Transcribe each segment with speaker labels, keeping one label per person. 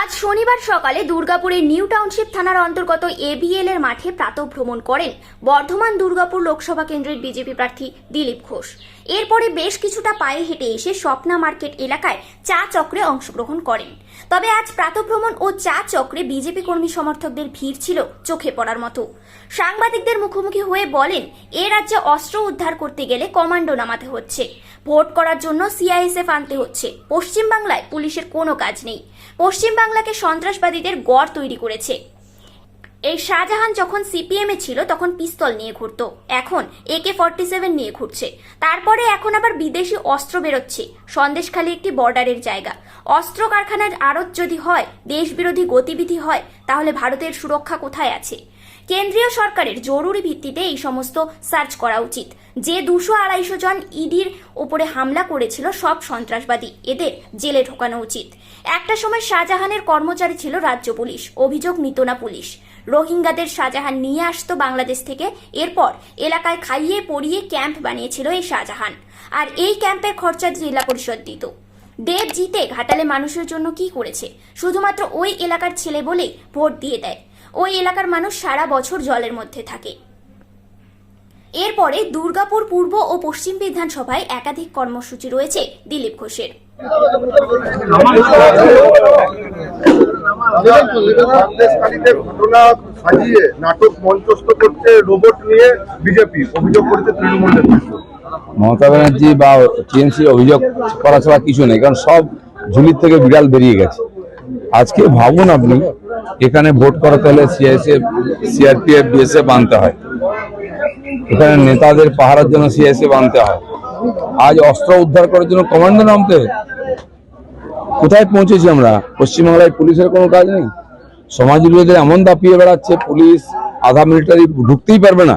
Speaker 1: আজ শনিবার সকালে দুর্গাপুরের নিউ টাউনশিপ থানার অন্তর্গত এবিএল এর মাঠে প্রাতভ্রমণ করেন বর্ধমান দুর্গাপুর লোকসভা কেন্দ্রের বিজেপি প্রার্থী দিলীপ ঘোষ। এরপরে বেশ কিছুটা পায়ে হেঁটে এসে স্বপ্না মার্কেট এলাকায় চা চক্রে অংশগ্রহণ করেন। তবে আজ প্রাতভ্রমণ ও চা চক্রে বিজেপি কর্মী সমর্থকদের ভিড় ছিল চোখে পড়ার মতো। সাংবাদিকদের মুখোমুখি হয়ে বলেন, এ রাজ্যে অস্ত্র উদ্ধার করতে গেলে কমান্ডো নামাতে হচ্ছে। ভোট করার জন্য সিআইএসএফ আনতে হচ্ছে। পশ্চিমবাংলায় পুলিশের কোনো কাজ নেই। পশ্চিমবাংলাকে সন্ত্রাসবাদীদের গড় তৈরি করেছে। এই শাহজাহান যখন সিপিএম ছিল, তখন পিস্তল নিয়ে ঘুরত। এখন একে ফর্টি সেভেন নিয়ে ঘুরছে। তারপরে এখন আবার বিদেশি অস্ত্র বেরোচ্ছে। সন্দেশখালী একটি বর্ডারের জায়গা। অস্ত্র কারখানার আড়ত যদি হয়, দেশবিরোধী গতিবিধি হয়, তাহলে ভারতের সুরক্ষা কোথায় আছে? কেন্দ্রীয় সরকারের জরুরি ভিত্তিতে এই সমস্ত সার্চ করা উচিত। যে দুশো আড়াইশো জন ইডির ওপরে হামলা করেছিল, সব সন্ত্রাসবাদী। এদের জেলে ঢোকানো উচিত। একটা সময় শাহজাহানের কর্মচারী ছিল রাজ্য পুলিশ। অভিযোগ নিত না পুলিশ। রোহিঙ্গাদের শাহজাহান নিয়ে আসতো বাংলাদেশ থেকে। এরপর এলাকায় খাইয়ে পড়িয়ে ক্যাম্প বানিয়েছিল এই শাহজাহান। আর এই ক্যাম্পের খরচা জেলা পরিষদ দিত। দেব জিতে ঘাটালে মানুষের জন্য কি করেছে? শুধুমাত্র ওই এলাকার ছেলে বলেই ভোট দিয়ে দেয়। ওই এলাকার মানুষ সারা বছর জলের মধ্যে থাকে। এরপরে দুর্গাপুর পূর্ব ও পশ্চিম বিধানসভায় একাধিক কর্মসূচি রয়েছে দিলীপ ঘোষের।
Speaker 2: ঘটনা সাজিয়ে নাটক মঞ্চস্থ করছে রোবট নিয়ে বিজেপি অভিযোগ করেছে তৃণমূল নেতৃত্ব
Speaker 3: মমতা ব্যানার্জি বা টিএমসি অভিযোগ করা ছাড়া কিছু নেই কারণ সব ঝুলির থেকে বিড়াল বেরিয়ে গেছে। আজকে ভাবুন আপনি এখানে ভোট করাতে হলে সিআইএসএফ সিআরপিএফ বিএসএফ আনতে হয়। এখানে নেতাদের পাহারার জন্য সিআইএসএফ আনতে হয়। আজ অস্ত্র উদ্ধার করার জন্য কমান্ডো নামতে। কোথায় পৌঁছেছি আমরা? পশ্চিমবাংলায় পুলিশের কোনো কাজ নেই? সমাজ বিরোধীদের এমন দাপিয়ে বেড়াচ্ছে, পুলিশ, আধা মিলিটারি ঢুকতেই পারবে না।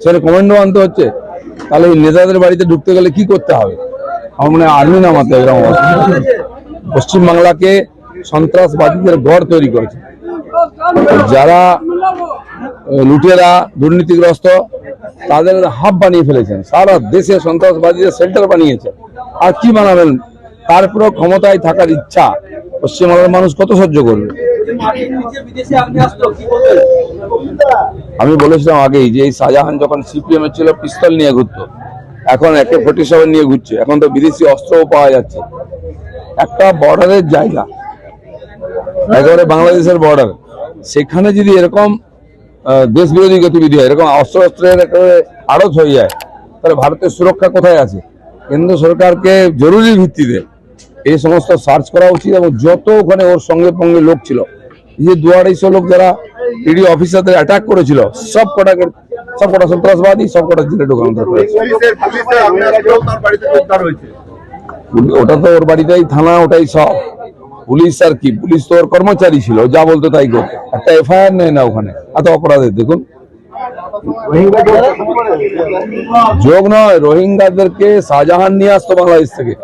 Speaker 3: সেখানে কমান্ডো আনতে হচ্ছে। তাহলে এই নেতাদের বাড়িতে ঢুকতে গেলে কি করতে হবে? আমার মনে হয় আর্মি নামাতে হবে। পশ্চিমবাংলাকে সন্ত্রাসবাদীদের গড় তৈরি করেছে। যারা লুটেরা, দুর্নীতিগ্রস্ত, তাদের হাব বানিয়ে ফেলেছেন। সারা দেশে সন্ত্রাসবাদীদের সেন্টার বানিয়েছে। আর কি বানাবেন? তারপরেও ক্ষমতায় থাকার ইচ্ছা পশ্চিমবাংলার মানুষ কত সহ্য করবে? আমি বলেছিলাম আগেই যে এই শাহজাহান যখন সিপিএম ছিল, পিস্তল নিয়ে ঘুরত। এখন একে ফোর্টি নিয়ে ঘুরছে। এখন তো বিদেশি অস্ত্রও পাওয়া যাচ্ছে। একটা বর্ডারের জায়গা। একেবারে বাংলাদেশের বর্ডার সেখানে যদি এরকম দেশ বিরোধী গতিবিধি হয় এরকম অস্ত্র অস্ত্রের একেবারে আড়ত হয়ে যায় তাহলে ভারতের সুরক্ষা কোথায় আছে? কেন্দ্র সরকারকে জরুরি ভিত্তিতে এই সমস্ত সার্চ করা উচিত এবং যত ওখানে ওর সঙ্গে সঙ্গে লোক ছিল এই যে দু আড়াইশো লোক যারা ইডি অফিসারদের অ্যাটাক করেছিল সব কটাকে সব কটা সন্ত্রাসবাদী সব কটা জেলে ঢোকানো ওটা তো ওর বাড়িটাই থানা ওটাই সব। পুলিশ আর কি? পুলিশ তো কর্মচারী ছিল যা বলতো তাই করতো। একটা এফআইআর নেয় না ওখানে, এত অপরাধের দেখুন। যোগ নয়, রোহিঙ্গাদেরকে শাহজাহান নিয়ে আসতো বাংলাদেশ থেকে।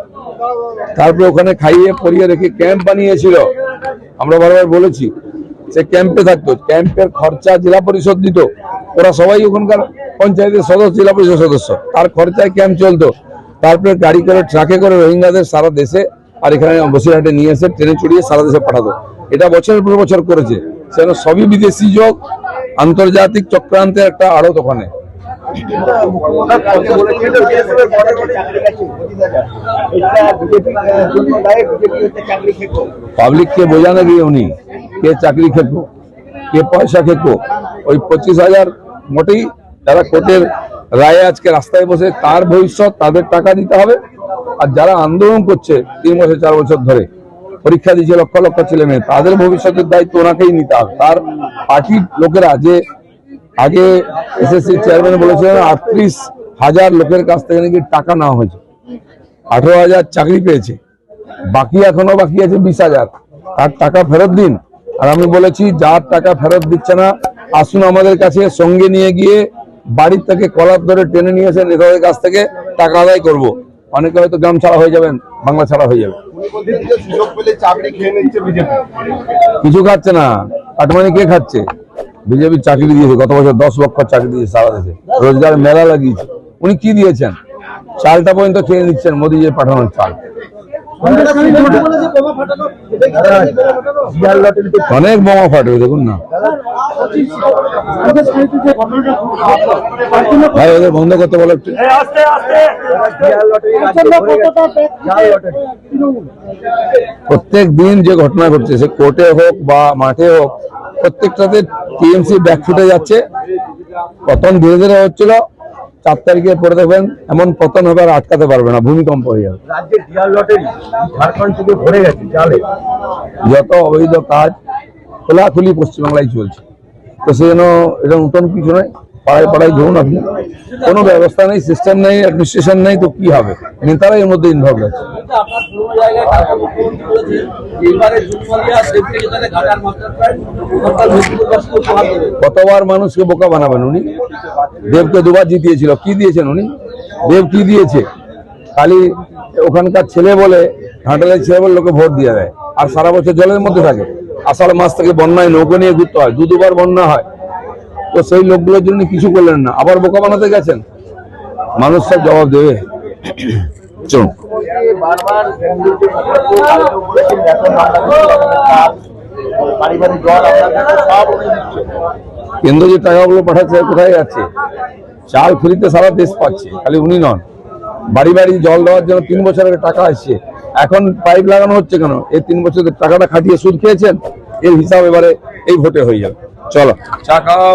Speaker 3: তারপরে ওখানে খাইয়ে পরিয়ে রেখে ক্যাম্প বানিয়েছিল। আমরা বারবার বলেছি, সে ক্যাম্পে থাকতো। ক্যাম্পের খরচা জেলা পরিষদ দিত। ওরা সবাই ওখানকার পঞ্চায়েতের সদস্য, জেলা পরিষদ সদস্য। তার খরচায় ক্যাম্প চলতো। তারপরে গাড়ি করে, ট্রাকে করে রোহিঙ্গাদের সারা দেশে আর এখানে বসিরহাটে নিয়ে এসে ট্রেনে চড়িয়ে সারা দেশে পাঠাতো। এটা বছরের পর বছর করেছে। সেখানে সবই বিদেশি যোগ, আন্তর্জাতিক চক্রান্তের একটা আড়ত ওখানে। পাবলিককে বোঝানো গিয়ে উনি কে চাকরি খেপো কে পয়সা খেপো ওই পঁচিশ হাজার মোটেই যারা কোর্টের রায়ে আজকে রাস্তায় বসে তার ভবিষ্যৎ, তাদের টাকা দিতে হবে। আর যারা আন্দোলন করছে তিন বছর, চার বছর ধরে, পরীক্ষা দিয়েছে লক্ষ লক্ষ ছেলে মেয়ে, তাদের ভবিষ্যতের দায়িত্ব ওনাকেই নিতে হবে। তার পার্টির লোকেরা যে আগে এসএসসি চেয়ারম্যান বলেছিলেন, আটত্রিশ হাজার লোকের কাছ থেকে নাকি টাকা নেওয়া হয়েছে। আঠারো হাজার চাকরি পেয়েছে। বাকি এখনও বাকি আছে বিশ হাজার। তার টাকা ফেরত দিন। আর আমি বলেছি, যার টাকা ফেরত দিচ্ছে না, আসুন আমাদের কাছে সঙ্গে নিয়ে গিয়ে বাড়ির থেকে কলার ধরে টেনে নিয়ে এসে নেতাদের কাছ থেকে টাকা আদায় করব। অনেকে হয়তো গ্রাম ছাড়া হয়ে যাবেন বাংলা ছাড়া হয়ে যাবে। কিছু খাচ্ছে না। কাটমানি কে খাচ্ছে? বিজেপি চাকরি দিয়েছে গত বছর দশ লক্ষ চাকরি দিয়েছে সারা দেশে। রোজগার মেলা লাগিয়েছে। উনি কি দিয়েছেন? চালটা পর্যন্ত খেয়ে নিচ্ছেন মোদী যে পাঠানোর চাল। অনেক বোমা ফাটবে দেখুন না। ভাই, ওদের বন্ধ করতে বলো একটু। প্রত্যেক দিন যে ঘটনা ঘটছে, সে কোর্টে হোক বা মাঠে হোক, প্রত্যেকটাতে টিএমসি ব্যাক ফুটে যাচ্ছে পতন ধীরে ধীরে হচ্ছিল চার তারিখে পরে দেখবেন এমন পতন হবে আর আটকাতে পারবে না ভূমিকম্প হয়ে যাবে। যত অবৈধ কাজ খোলাখুলি পশ্চিমবাংলায় চলছে। তো সেই জন্য এটা নতুন কিছু নয় পাড়ায় পাড়ায় ধরুন আপনি। কোনো ব্যবস্থা নেই সিস্টেম নেই অ্যাডমিনিস্ট্রেশন নেই তো কি হবে? নেতারা এর মধ্যে ইনভলভ আছে। কতবার মানুষকে বোকা বানাবেন উনি? দেবকে দুবার জিতিয়েছিল। কি দিয়েছেন উনি? দেব কি দিয়েছে? খালি ওখানকার ছেলে বলে ঘাটালের ছেলে বলে লোকে ভোট দিয়ে দেয়। আর সারা বছর জলের মধ্যে থাকে। আষাঢ় মাস থেকে বন্যায় নৌকো নিয়ে ঘুরতে হয়। দু দুবার বন্যা হয়। তো সেই লোকগুলোর জন্য কিছু করলেন না। আবার বোকা বানাতে গেছেন? মানুষ সব জবাব দেবে। চলুন।
Speaker 2: বারবার কেন্দ্রকে কালকেও বলেছেন রেশন বাংলাদেশ পারিবারিক জল আপনাদের সব উনি দিচ্ছেন
Speaker 3: কেন্দ্র যে টাকাগুলো পাঠাচ্ছে কোথায় যাচ্ছে? চাল ফ্রিতে সারা দেশ পাচ্ছে খালি উনি নন। বাড়ি বাড়ি জল দেওয়ার জন্য তিন বছরের টাকা আসছে। এখন পাইপ লাগানো হচ্ছে কেন? এই তিন বছরের টাকাটা খাটিয়ে সুদ খেয়েছেন? এর হিসাব এবারে এই ভোটে হয়ে যাবে। চলো। চা খাওয়া